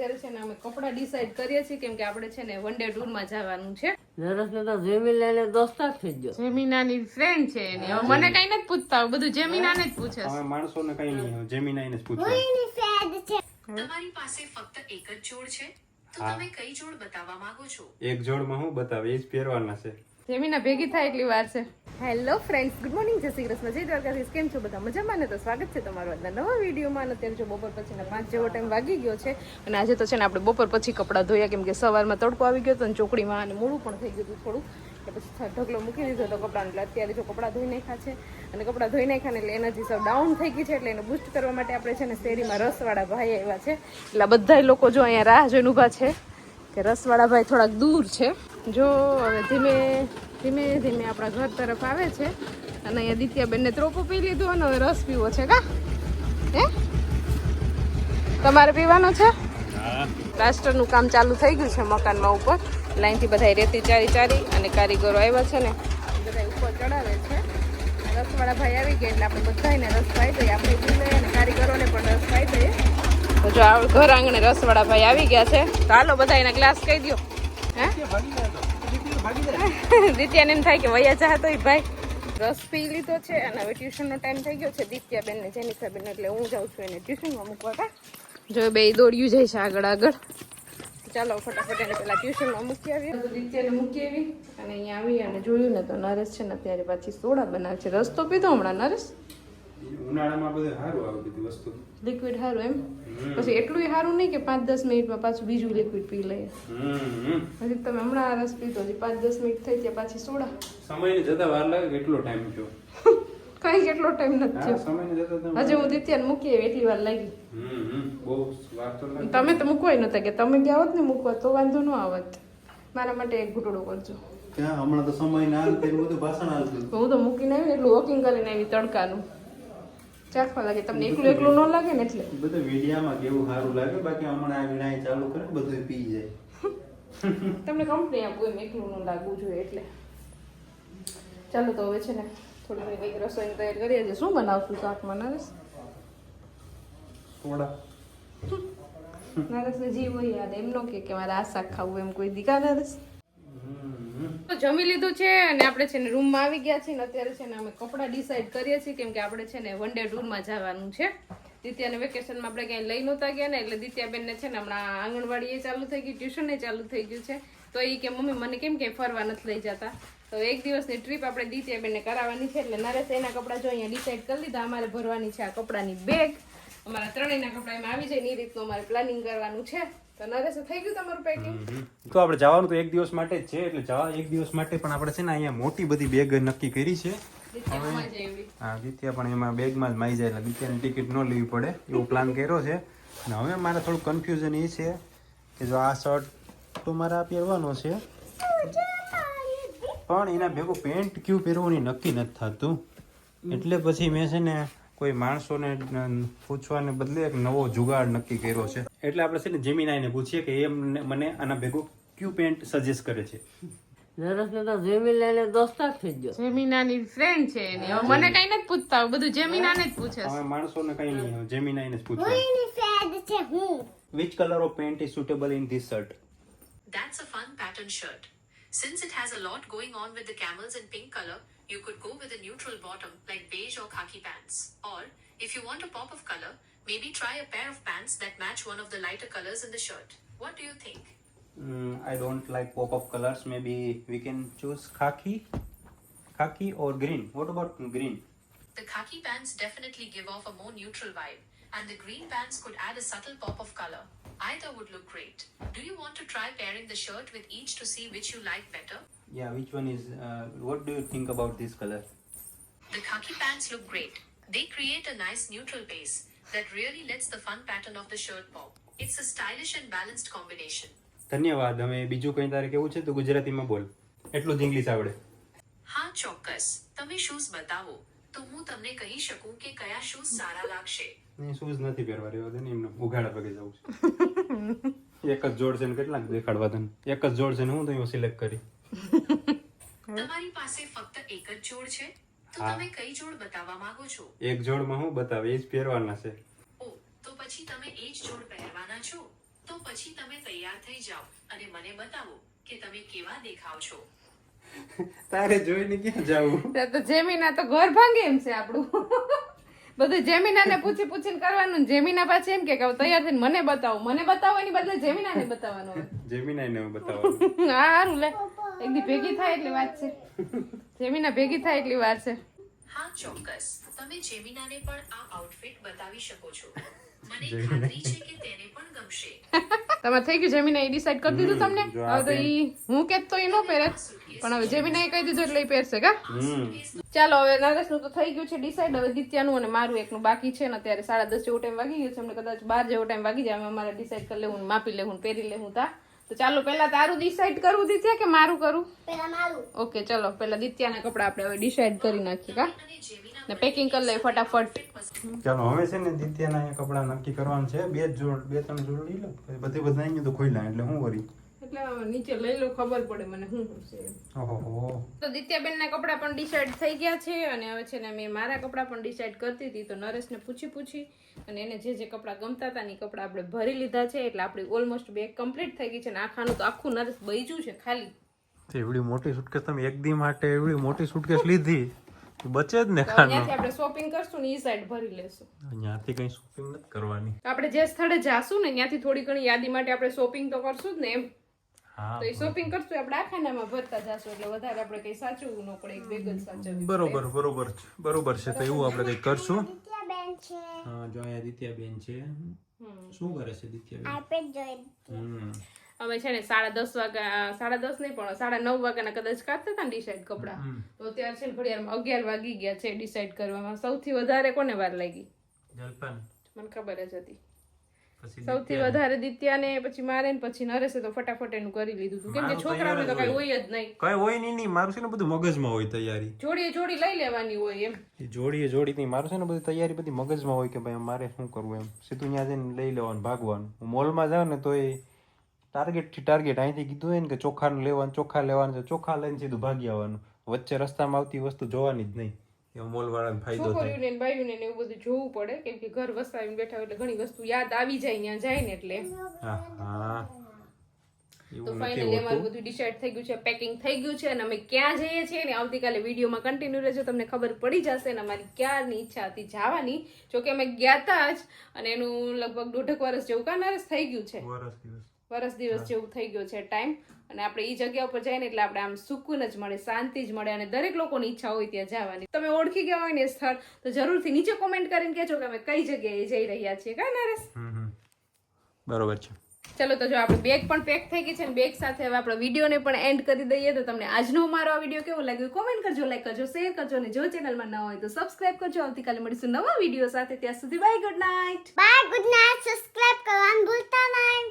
અત્યારે છે ને અમે કપડાં ડિસાઈડ કરીએ છીએ કેમ કે આપણે છે ને વન ડે ટૂરમાં જવાનું છે. નરેશને તો જમી દોસ્તાર થઈ ગયો. જેમિનાની ફ્રેન્ડ છે એની. હવે મને કઈ નથી પૂછતા. બધું જેમિનાને જ પૂછે છે. હવે માણસોને કઈ નહીં જેમીનાઈને જ પૂછવાનું તમારી પાસે ફક્ત એક જ જોડ છે? તો તમે કઈ જોડ બતાવવા માંગો છો? એક જોડમાં હું બતાવે? એ જ પહેરવાના છે. જેમિના ભેગી થાય એટલી વાર છે. હેલો ફ્રેન્ડ્સ ગુડ મોર્નિંગ જય શ્રી કૃષ્ણ. જય દ્વારકાધીશ. કેમ છો બધા? મજામાં ને તો સ્વાગત છે તમારું આજના નવા વિડીયોમાં. અત્યારે જો બપોર પછીના પાંચ જેવો ટાઈમ વાગી ગયો છે અને આજે તો છે ને આપણે બપોર પછી કપડાં ધોયા, કેમ કે સવારમાં તડકો આવી ગયો હતો અને ચોકડીમાં અને મોડું પણ થઈ ગયું હતું થોડું. એટલે પછી ઢગલો મૂકી દીધો હતો કપડાં એટલે અત્યારે જો કપડાં ધોઈ નાખ્યા છે. અને કપડાં ધોઈ નાખ્યા એટલે એનર્જી સૌ ડાઉન થઈ ગઈ છે એટલે એને બૂસ્ટ કરવા માટે આપણે છે ને શેરીમાં રસવાળા ભાઈ આવ્યા છે. એટલે બધા લોકો જો અહીંયા રાહ જોઈને ઊભા છે કે રસવાળા ભાઈ થોડાક દૂર છે. જો હવે ધીમે ધીમે ધીમે આપણા ઘર તરફ આવે છે. અને અહીંયા દિત્યાબેનને ત્રોપો પી લીધો અને હવે રસ પીવો છે કા? હે? તમારે પીવાનો છે? પ્લાસ્ટરનું કામ ચાલુ થઈ ગયું છે મકાનમાં ઉપર. લાઈનથી બધા રેતી ચારી ચારી અને કારીગરો આવ્યા છે ને. બધા ઉપર ચડાવે છે. રસવાળા ભાઈ આવી ગયા એટલે આપણે બધાને રસ ભાઈ દઈએ. આપણે પી અને કારીગરોને પણ રસ ભાઈ દઈએ. તો જો આ ઘર આંગણે રસવાળા ભાઈ આવી ગયા છે. તો હાલો બધા એના ગ્લાસ કહી દો દિત્યાને એમ થાય કે વયા જા તો ભાઈ. રસ પી લીધો છે અને હવે ટ્યુશનનો ટાઈમ થઈ ગયો છે. દિત્યાબેન ને જેનિફાબેન એટલે હું જાઉં છું એને ટ્યુશનમાં મૂકવા, કા? જો બે દોડ્યું જાય છે આગળ આગળ. ચાલો ફટાફટ એને પેલા ટ્યુશનમાં મૂકી આવી દિત્યાને મૂકી આવી અને અહીંયા આવી અને જોયું ને તો નરેશ છે ને અત્યારે પાછી સોડા બનાવે છે. રસ તો પીધો હમણાં, નરેશ? ઉનાળામાં બધું સારું આવે બધી વસ્તુ. લિક્વિડ સારું એમ? પછી એટલું સારું નહીં કે પાંચ દસ મિનિટમાં પાછું બીજું લિક્વિડ પી લઈએ. પછી હજી તમે હમણાં આ રસ પીધો હજી પાંચ દસ મિનિટ થઈ ત્યાં પાછી સોડા. સમયને જતા વાર લાગે કેટલો ટાઈમ થયો. કઈ કેટલો ટાઈમ નથી થયો. સમયને હજી હું દિત્યાને મૂકી એટલી વાર લાગી. હમ હમ. બહુ વાર તો તમે તો મૂકવાય નતા કે તમે ગયા હોત ને મૂકવા તો વાંધો ન આવત. મારા માટે એક ઘૂંટડો કરજો. ત્યાં હમણાં તો સમય ના બધું ભાષણ આવતું હું તો મૂકીને આવી ને એટલું વોકિંગ કરીને આવી તડકાનું. ચાખવા લાગે તમને એકલું એકલું ન લાગે ને એટલે? બધું મીડિયામાં કેવું સારું લાગે બાકી હમણાં આ વિનાય ચાલુ કરે બધું પી જાય. તમને કંપની આપવું એમ એકલું ન લાગવું જોઈએ એટલે. ચાલો તો હવે છે ને થોડી ઘણી કંઈક રસોઈની તૈયાર કરીએ છીએ. શું બનાવશું શાકમાં નરેશ? થોડા નરેશને જીવ હોય યાદ એમ નો કે કે મારે આ શાક ખાવું એમ કોઈ દીકા નરેશ? જમી લીધું છે અને આપણે છે ને રૂમમાં આવી ગયા છીએ ને અત્યારે છે ને અમે કપડાં ડિસાઈડ કરીએ છીએ કેમ કે આપણે છે ને વન ડે ટૂરમાં જવાનું છે. દિત્યાને વેકેશનમાં આપણે ક્યાંય લઈ નહોતા ગયા ને એટલે દિત્યાબેનને છે ને હમણાં આંગણવાડીએ ચાલુ થઈ ગયું ટ્યુશન ચાલુ થઈ ગયું છે. તો એ કે, મમ્મી, મને કેમ કે ફરવા નથી લઈ જતા? તો એક દિવસની ટ્રીપ આપણે દિત્યાબેનને કરાવવાની છે એટલે નરેશ એના કપડાં જો અહીંયા ડિસાઈડ કરી લીધા. અમારે ભરવાની છે આ કપડાની બેગ અમારા ત્રણેયના કપડા એમાં આવી જાય એ રીતનું અમારે પ્લાનિંગ કરવાનું છે. તો નરેશ થઈ ગયું તમારું પેકિંગ? તો આપણે જવાનું તો એક દિવસ માટે જ છે એટલે જવા એક દિવસ માટે પણ આપણે છે ને અહીંયા મોટી બધી બેગ નક્કી કરી છે. હા દિત્યા પણ એમાં બેગમાં જ માઈ જાય એટલે દિત્યાની ટિકિટ ન લેવી પડે એવો પ્લાન કર્યો છે. અને હવે મારે થોડું કન્ફ્યુઝન એ છે કે જો આ શર્ટ તો મારે આ પહેરવાનો છે. પણ એના ભેગું પેન્ટ ક્યુ પહેરવું નક્કી નથી થતું. એટલે પછી મેં છે ને કોઈ માણસોને પૂછવાને બદલે એક નવો જુગાડ નક્કી કર્યો છે. એટલે આપણે છે ને જેમિનાઈને પૂછીએ કે એ મને આના ભેગું ક્યુ પેન્ટ સજેસ્ટ કરે છે? નરેશને તો જમી દોસ્તાર થઈ ગયો. જેમિનાની ફ્રેન્ડ છે એની. મને કઈ નથી પૂછતા. બધું જેમિનાને જ પૂછે છે. હવે માણસોને કઈ નહીં જેમિનાઈને જ પૂછવાનું Which color of paint is suitable in this shirt? That's a fun pattern shirt. Since it has a lot going on with the camels in pink color, you could go with a neutral bottom like beige or khaki pants. Or, if you want a pop of color, maybe try a pair of pants that match one of the lighter colors in the shirt. What do you think? Mm, I don't like pop of colors. Maybe we can choose khaki, khaki or green. What about green? The khaki pants definitely give off a more neutral vibe, and the green pants could add a subtle pop of color. Either would look great. Do you want to try pairing the shirt with each to see which you like better? Yeah, which one is? Uh, what do you think about this color? The khaki pants look great. They create a nice neutral base that really lets the fun pattern of the shirt pop. It's a stylish and balanced combination. ધન્યવાદ અમે બીજું કંઈ તારે કેવું છે તો ગુજરાતીમાં બોલ એટલું જ ઇંગ્લિશ આવડે હા ચોક્કસ તમે શૂઝ બતાવો તો હું તમને કહી શકું કે કયા શૂઝ સારા લાગશે નહીં શૂઝ નથી પહેરવા રહ્યો દે એમને ઉઘાડા પગે જવું છે એક જ જોડ છે ને કેટલાક દેખાડવા તને એક જ જોડ છે ને હું તો સિલેક્ટ કરી તમારી પાસે ફક્ત એક જ જોડ છે? તો તમે કઈ જોડ બતાવવા માંગો છો? એક જોડમાં હું બતાવે? એ જ પહેરવાના છે. ઓ તો પછી તમે એ જ જોડ પહેરવાના છો? તો પછી તમે તૈયાર થઈ જાઓ અને મને બતાવો કે તમે કેવા દેખાવ છો. તારે જોઈને ક્યાં જાવું? તો જેમીના તો ઘર ભાંગે એમ છે આપણું. બધું જેમીનાને પૂછી પૂછીને કરવાનું ને જેમીના પાછી એમ કે કે તૈયાર થઈને મને બતાવો. મને બતાવો એની બદલે જેમીનાને બતાવવાનું હોય. જેમિનાઈને બતાવવાનું. હા હારું લે. એક દી ભેગી થાય એટલી વાત છે. જેમીના ભેગી થાય એટલી વાર છે. હા ચોક્કસ. તમે જેમિનાને પણ આ આઉટફિટ બતાવી શકો છો. મને ખાતરી છે કે તેને પણ ગમશે. તમે થઈ ગયું જેમીના એ ડિસાઈડ કરી દીધું તમને? હવે તો ઈ હું કેત તો ઈ નો પહેરે. પણ હવે જેમીના એ કહી દીધું એટલે ઈ પહેરશે કા? ચાલો હવે નરેશનું તો થઈ ગયું છે ડિસાઈડ હવે દિત્યાનું અને મારું એકનું બાકી છે ને અત્યારે સાડા દસ જેવો ટાઈમ વાગી ગયો છે. અમને કદાચ બાર જેવો ટાઈમ વાગી જાય અમે અમારે ડિસાઈડ કરી લેવું માપી લેવું પહેરી લેવું તા. તો ચાલો પહેલા તારું ડિસાઈડ કરવું દિત્યા કે મારું કરું? પહેલા મારું. ઓકે ચલો પહેલા દિત્યાના કપડા આપણે હવે ડિસાઈડ કરી નાખીએ કા ને પેકિંગ કરી લઈએ ફટાફટ. ચાલો હવે છે ને દિત્યાના કપડા કપડાં નક્કી કરવાનું છે. બે જોડ બે ત્રણ જોડ લઈ લો પછી બધે બધા અહીંયા તો ખોઈલા એટલે હું વરી એટલે નીચે લઈ લો ખબર પડે મને શું છે એમ. ઓહો. તો દિત્યાબેનના પણ ડિસાઈડ થઈ ગયા છે અને હવે છે ને મેં મારા કપડા પણ ડિસાઈડ કરતી હતી. તો નરેશને પૂછી પૂછી અને એને જે જે કપડા ગમતા હતા ને કપડાં આપણે ભરી લીધા છે. એટલે આપણી ઓલમોસ્ટ બેગ કમ્પ્લીટ થઈ ગઈ છે ને આખાનું તો આખું નરેશ બૈજું છે ખાલી. એવડી મોટી સુટકેસ તમે એક દી માટે એવડી મોટી સુટકેસ લીધી બચે જ ને ખાનું આપણે શોપિંગ કરશું ને એ સાઈડ ભરી લેશું. અહીંયાથી કઈ શોપિંગ નથી કરવાની. તો આપણે જે સ્થળે જાશું ને ત્યાંથી થોડી ઘણી યાદી માટે આપણે શોપિંગ તો કરશું જ ને એમ. તો એ શોપિંગ કરશું આપણે આખાનામાં ભરતા જશું એટલે વધારે આપણે કઈ સાચવવું ન પડે એક જ સાચવવી બરોબર બરોબર છે બરોબર છે તો એવું આપણે કઈ કરશું. હા જો અહીંયા દિત્યાબેન છે. શું કરે છે દિત્યાબેન? આઈપેડ જોઈ અમે છે ને સાડા દસ વાગ્યા સાડા દસ નહીં પણ સાડા નવ વાગ્યાના કદાચ કાઢતા હતા ને ડિસાઈડ કપડા તો અત્યારે છે ને ઘડિયાળમાં અગિયાર વાગી ગયા છે ડિસાઈડ કરવામાં. સૌથી વધારે કોને વાર લાગી? મને ખબર જ હતી. સૌથી વધારે દિત્યાને પછી મારે ને પછી નરેશે તો ફટાફટ એનું કરી લીધું હતું કેમ કે મારું છોકરાઓને તો કઈ હોય. જ નહીં. કઈ હોય નહીં નહીં. મારું છે ને બધું મગજમાં હોય તૈયારી. જોડીએ જોડી લઈ લેવાની હોય એમ. જોડીએ જોડી નહીં. મારું છે ને બધી તૈયારી બધી મગજમાં હોય કે ભાઈ મારે શું કરવું એમ. સીધું ત્યાં જઈને લઈ લેવાનું ભાગવાનું. હું મોલમાં જાઉં ને તો એ ટાર્ગેટથી ટાર્ગેટ અહીંથી કીધું હોય ને કે ચોખાનું લેવાનું ચોખા લેવાનું છે. ચોખા લઈને સીધું ભાગી આવવાનું. વચ્ચે રસ્તામાં આવતી વસ્તુ જોવાની જ નહીં. મોલ વાળાને ફાયદો થાય. છોકરીઓને ને બાયુને ને એવું બધું જોવું પડે કેમ કે ઘર વસાવીને બેઠા હોય એટલે ઘણી વસ્તુ યાદ આવી જાય ત્યાં જાય ને એટલે. હા હા. તો ફાઇનલી અમારું બધું ડિસાઈડ થઈ ગયું છે પેકિંગ થઈ ગયું છે અને અમે ક્યાં જઈએ છીએ ને આવતીકાલે વિડીયોમાં કન્ટિન્યુ રહેજો તમને ખબર પડી જશે અને અમારી ક્યારની ઈચ્છા હતી જવાની. જો કે અમે ગયા હતા જ અને એનું લગભગ દોઢક વર્ષ જેવું કાનારસ થઈ ગયું છે. વરસ દિવસ. જેવું થઈ ગયો છે ટાઈમ અને આપણે એ જગ્યા ઉપર જઈએ ને એટલે આપણે આમ સુકૂન જ મળે શાંતિ જ મળે અને દરેક લોકોની ઈચ્છા હોય ત્યાં જવાની. તમે ઓળખી ગયા હોય ને સ્થળ તો જરૂરથી નીચે કોમેન્ટ કરીને કહેજો કે અમે કઈ જગ્યાએ જઈ રહ્યા છીએ. કાં નરેશ? બરોબર છે. ચલો, તો જો આપણે બેગ પણ પેક થઈ ગઈ છે ને બેગ સાથે હવે આપણે વિડીયોને પણ એન્ડ કરી દઈએ. તો તમને આજનો મારો આ વીડિયો કેવો લાગ્યો? કોમેન્ટ કરજો લાઈક કરજો શેર કરજો અને જો ચેનલમાં ન હોય તો સબસ્ક્રાઇબ કરજો. આવતીકાલે મળીશું નવા વીડિયો સાથે. ત્યાં સુધી bye good night bye good night subscribe કરવાનું ભૂલતા નહીં.